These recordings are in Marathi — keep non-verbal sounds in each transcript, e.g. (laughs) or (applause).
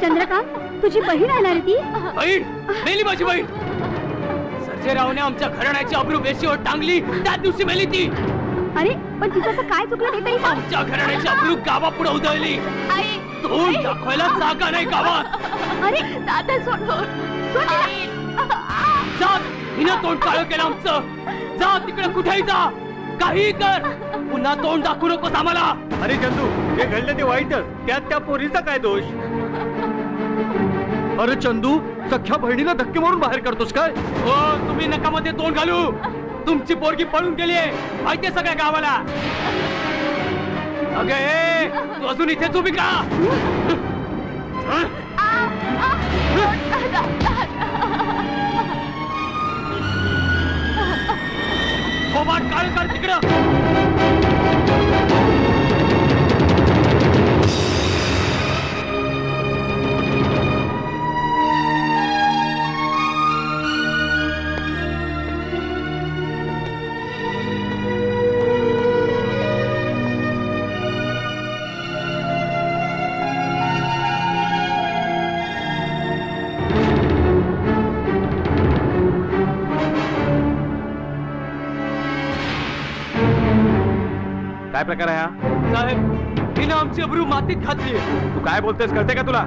चंद्रकांत तुझी बहीण आहे ना रे ती? बहीण? मेली माझी बहीण. सर्जेरावने आमच्या घराण्याची अब्रू वेशीवर टांगली त्या दिवशी मेली ती. अरे पण तिचं असं काय चुकलं ते तरी सांग. आमच्या घराण्याची अब्रू गावापुढे उधळली. आई तोंड दाखवायला जागा नाही गावात. अरे दादा सोडून जा हिनं तोंड काळं केलं आमचं. जा तिकडे कुठेही जा. काही कर. पुन्हा तोंड दाखवू नकोस आम्हाला. अरे चंदू जे घडलं ते वाईटच त्यात त्या पोरीचा काय दोष? अरे चंदू सख्या बहिणीला धक्के मारून बाहेर करतोस काय? हो तुम्ही नकामध्ये तोंड घालू. तुमची पोरगी पळून गेली माहितीये सगळ्या गावाला. अगे ए, तू अजून इथेच उभी का? हं? थोबाड हो, काळ कर तिकडं. काय प्रकार आहे हा? साहेब हिनं आमची अब्रू मातीत घातली तू काय बोलतोयस कळते का तुला?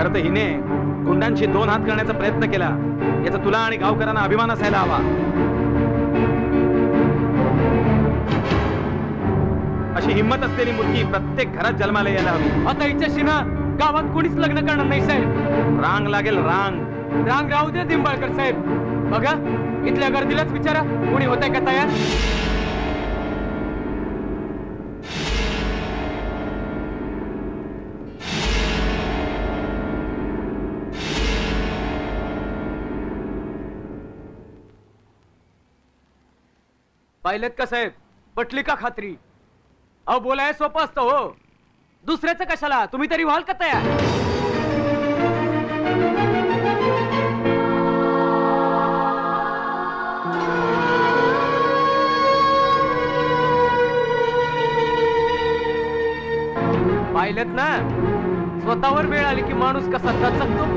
खरं तर हिने गुंडांशी दोन हात करण्याचा प्रयत्न केला. याचा तुला आणि गावकऱ्यांना अभिमान असायला हवा. अशी हिंमत असलेली मुलगी प्रत्येक घरात जन्माला यायला हवी. आता हिच्याशी ना गावात कोणीच लग्न करणार नाही साहेब. रांग लागेल रांग. रांग राहू दे निंबाळकर साहेब. बघा इथल्या गर्दीलाच विचारा कोणी होत का तयार? पाहिलेत का साहेब? पटली का खात्री? अहो बोलाय सोपं असतं हो. दुसऱ्याचं कशाला? तुम्ही तरी व्हाल का तयार? पाहिलेत ना? स्वतःवर वेळ आली की माणूस कसा दचकतो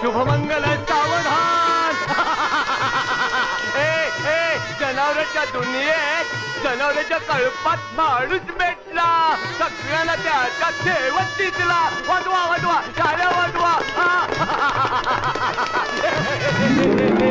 शुभमंगल सावधान. (laughs) ए ए जनावरांच्या दुनियेत जनावरांच्या कळपात माणूस भेटला सगळ्यांना त्याच्या शेवटी तिला वाटवा वाटवा शाळ्या वाटवा (laughs)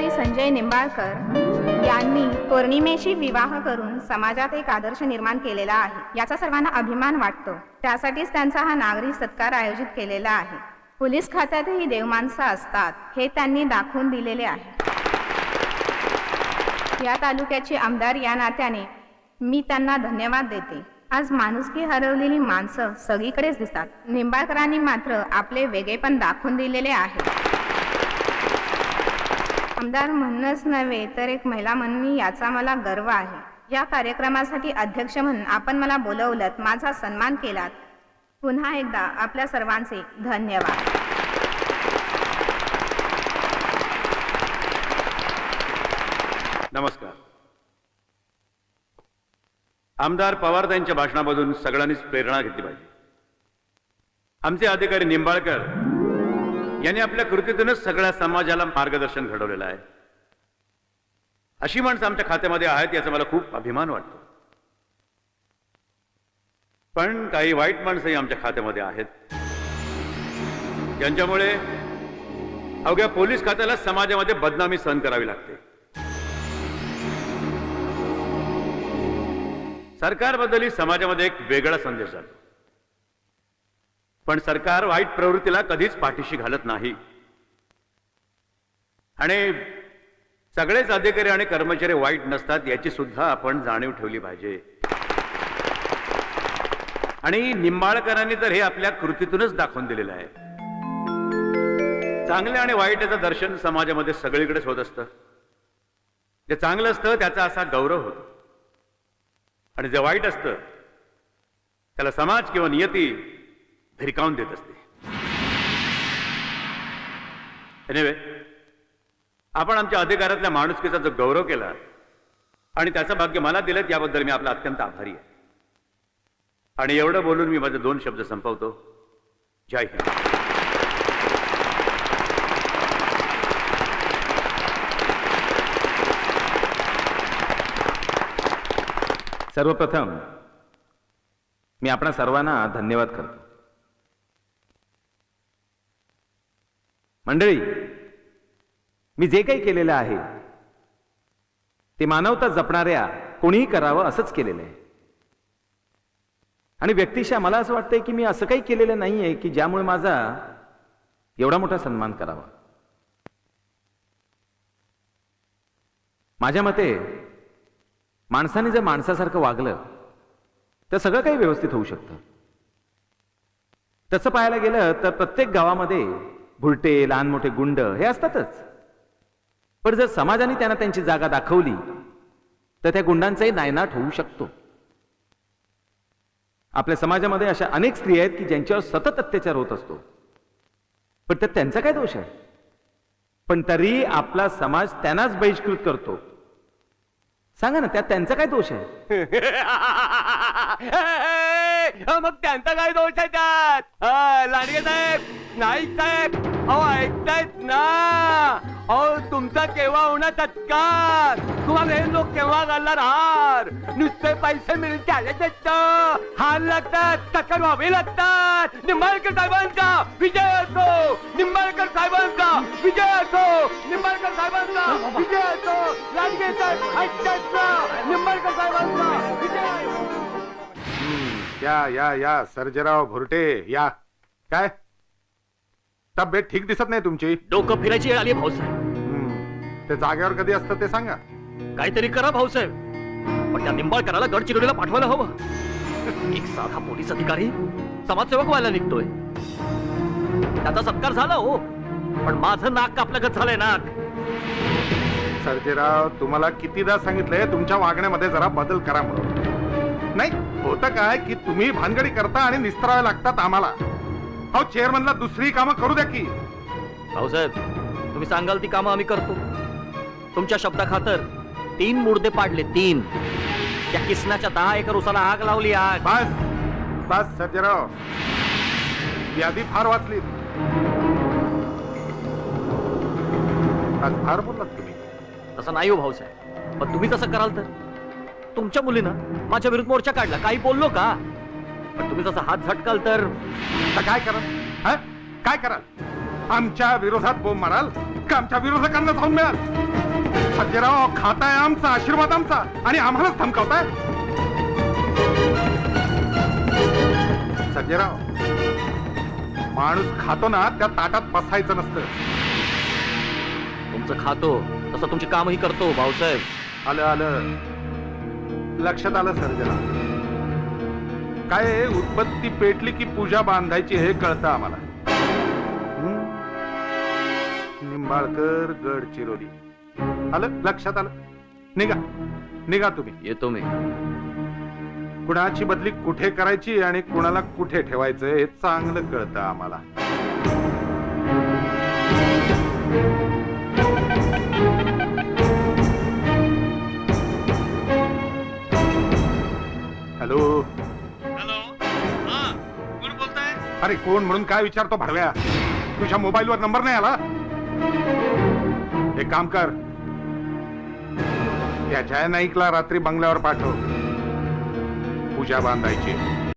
अधिकारी संजय निंबाळकर यांनी पौर्णिमेशी विवाह करून समाजात एक आदर्श निर्माण केलेला आहे. याचा सर्वांना अभिमान वाटतो. त्यासाठीच त्यांचा हा नागरी सत्कार आयोजित केलेला आहे. पोलीस खात्यातही देवमानसं असतात हे त्यांनी दाखवून दिलेले आहे. या तालुक्याचे आमदार या नात्याने मी त्यांना धन्यवाद देते. आज माणुसकी हरवलेली माणसं सगळीकडेच दिसतात. निंबाळकरांनी मात्र आपले वेगळेपण दाखवून दिलेले आहे. आमदार म्हणूनच नव्हे तर एक महिला म्हणून याचा मला गर्व आहे. या कार्यक्रमासाठी अध्यक्ष म्हणून आपण मला बोलवलं माझा सन्मान केलात. पुन्हा एकदा आपल्या सर्वांचे धन्यवाद. नमस्कार. आमदार पवार यांच्या भाषणामधून सगळ्यांनीच प्रेरणा घेतली पाहिजे. आमचे अधिकारी निंबाळकर यांनी आपल्या कृतीतूनच सगळ्या समाजाला मार्गदर्शन घडवलेलं आहे. अशी माणसं आमच्या खात्यामध्ये आहेत याचा मला खूप अभिमान वाटतो. पण काही वाईट माणसंही आमच्या खात्यामध्ये आहेत. ज्यांच्यामुळे अवघ्या पोलीस खात्याला समाजामध्ये बदनामी सहन करावी लागते. सरकारबद्दलही समाजामध्ये एक वेगळा संदेश जातो. पण सरकार वाईट प्रवृत्तीला कधीच पाठीशी घालत नाही. आणि सगळेच अधिकारी आणि कर्मचारी वाईट नसतात याची सुद्धा आपण जाणीव ठेवली पाहिजे. आणि निंबाळकरांनी तर हे आपल्या कृतीतूनच दाखवून दिलेलं आहे. चांगले आणि वाईट याचं दर्शन समाजामध्ये सगळीकडेच होत असतं. जे चांगलं असतं त्याचा असा गौरव होतो. आणि जे वाईट असतं त्याला समाज किंवा नियती फिरकावून देत असते. एनिवे आपण आमच्या अधिकारातल्या माणुसकीचा जो गौरव केला आणि त्याचं भाग्य मला दिलं याबद्दल मी आपला अत्यंत आभारी आहे. आणि एवढं बोलून मी माझे दोन शब्द संपवतो. जय हिंद. सर्वप्रथम मी आपणा सर्वांना धन्यवाद करतो. मंडळी मी जे काही केलेलं आहे ते मानवता जपणाऱ्या कोणीही करावं असंच केलेलं आहे. आणि व्यक्तिशः मला असं वाटतंय की मी असं काही केलेलं नाहीये की ज्यामुळे माझा एवढा मोठा सन्मान करावा. माझ्या मते माणसाने जर माणसासारखं वागलं तर सगळं काही व्यवस्थित होऊ शकतं. तसं पाहायला गेलं तर प्रत्येक गावामध्ये भुलटे लहान मोठे गुंड हे असतातच. पण जर समाजाने त्यांना त्यांची जागा दाखवली तर त्या गुंडांचाही नायनाट होऊ शकतो. आपल्या समाजामध्ये अशा अनेक स्त्रिया आहेत की ज्यांच्यावर सतत अत्याचार होत असतो. पण त्यात त्यांचा काय दोष आहे? पण तरी आपला समाज त्यांनाच बहिष्कृत करतो. सांगा ना त्यात त्यांचा काय दोष आहे? (laughs) मग त्यांचा काय दोष आहे त्यात? लांडगे साहेब नाईक साहेब अहो ऐकतायत ना. अहो तुमचा केव्हा होणार तत्काळ तुम्हाला हे लोक केव्हा घालणार हार? नुसते पैसे मिळते आले हार लागतात तक्कर व्हावे लागतात. निंबाळकर साहेबांचा विजय असो. निंबाळकर साहेबांचा विजय असो. निंबाळकर साहेबांचा विजय असो. लांडगे निंबाळकर साहेबांचा विजय या या या. सर्जराव भुरटे या. काय? तब्येत ठीक दिसत नाही तुमची? डोकं फिरायची वेळ आली भाऊसाहेब हम्म. ते जागेवर कधी असतं ते सांगा. काहीतरी करा भाऊसाहेब पण त्या निंबाळकराला गडचिरोलीला पाठवायला हवं. एक साधा पोलीस अधिकारी समाजसेवक व्हायला निघतोय. त्याचा सत्कार झाला हो. पण माझं नाक कापल्यागत झालंय नाक. सर्जेराव तुम्हाला कितीदा सांगितलंय तुमच्या वागण्यामध्ये जरा बदल करा म्हणून. नाही होतं काय की तुम्ही भानगडी करता आणि निस्तरावे लागतात आम्हाला. अहो चेअरमनला दुसरी कामं करू द्या की. भाऊसाहेब तुम्ही सांगाल ती कामं आम्ही करतो. तुमच्या शब्दाखातर तीन मुर्दे पाडले तीन. त्या किसनाच्या दहा एकर उसाला आग लावली आग. बस बस सर्जेराव यादी फार वाचली आज फार बोललात तुम्ही. तसं नाही हो भाऊसाहेब पण तुम्ही तसं कराल तर? तुमच्या मुलीनं माझ्या विरुद्ध मोर्चा काढला. काही बोललो का? पण तुम्ही तसा हात झटकाल तर आता काय कराल? हा? काय कराल? आमच्या विरोधात बोंब माराल का आमच्या विरोधकांना जाऊन मिळाल? सज्जराव खाताय आमचा आशीर्वाद आमचा आणि आम्हालाच धमकावताय? सज्जराव माणूस खातो ना त्या ताटात बसायचं नसतं. तुमचं खातो तसं तुमची कामही करतो भाऊसाहेब. आलं आलं. लक्षात आलं सर्जरा काय उत्पत्ती पेटली की पूजा बांधायची हे कळतं आम्हाला? निंबाळकर गडचिरोली आलं? लक्षात आलं? निघा. निघा तुम्ही. येतो मी. कुणाची बदली कुठे करायची आणि कुणाला कुठे ठेवायचं हे चांगलं कळतं आम्हाला. हॅलो? अरे कोण म्हणून काय विचारतो भडव्या? तुझ्या मोबाईलवर नंबर नाही आला? एक काम कर. त्या जय नाईकला रात्री बंगल्यावर पाठव. पूजा बांधायची.